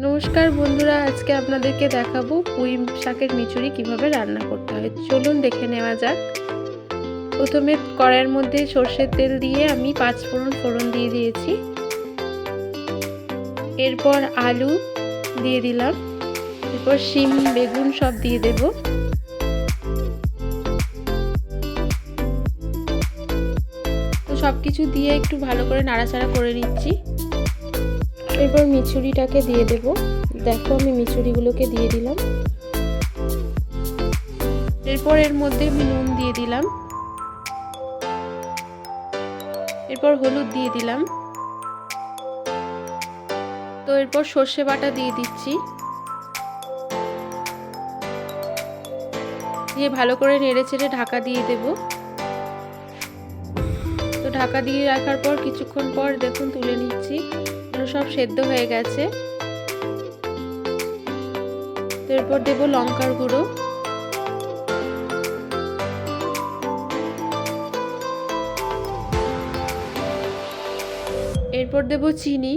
নমস্কার বন্ধুরা, আজকে আপনাদেরকে দেখাবো পুঁই শাকের মিচুরি কীভাবে রান্না করতে হয়। চলুন দেখে নেওয়া যাক। প্রথমে কড়াইয়ের মধ্যে সর্ষের তেল দিয়ে আমি পাঁচ ফোড়ন ফোড়ন দিয়ে দিয়েছি। এরপর আলু দিয়ে দিলাম। এরপর শিম, বেগুন সব দিয়ে দেব। তো সব কিছু দিয়ে একটু ভালো করে নাড়াচাড়া করে নিচ্ছি। এরপর মিচুরিটাকে দিয়ে দেব। দেখো আমি মিচুরিগুলোকে দিয়ে দিলাম। এরপর এর মধ্যে আমি নুন দিয়ে দিলাম। এরপর হলুদ দিয়ে দিলাম। তো এরপর সর্ষে বাটা দিয়ে দিচ্ছি। দিয়ে ভালো করে নেড়ে চেড়ে ঢাকা দিয়ে দেব। তো ঢাকা দিয়ে রাখার পর কিছুক্ষণ পর দেখুন তুলে নিচ্ছি। সব সেদ্ধ হয়ে গেছে। এরপর দেব লঙ্কার গুঁড়ো। এরপর দেব চিনি।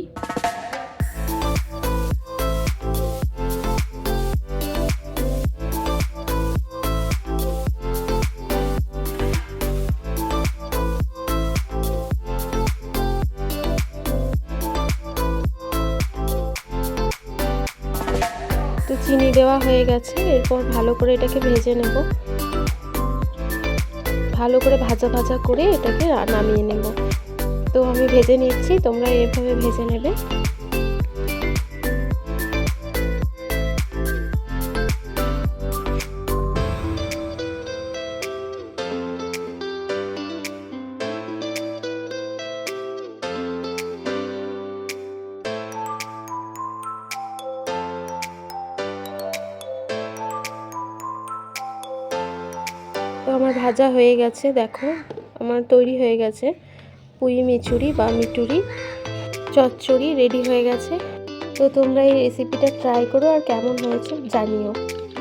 চিনি দেওয়া হয়ে গেছে, এরপর ভালো করে এটাকে ভেজে নেব। ভালো করে ভাজা ভাজা করে এটাকে নামিয়ে নেব। তো আমি ভেজে নিচ্ছি, তোমরা এভাবে ভেজে নেবে। তো আমার ভাজা হয়ে গেছে, দেখো। আমার তৈরি হয়ে গেছে পুঁই মিচুরি বা মিটুরি, চচ্চড়ি রেডি হয়ে গেছে। তো তোমরা এই রেসিপিটা ট্রাই করো আর কেমন হয়েছে জানিও।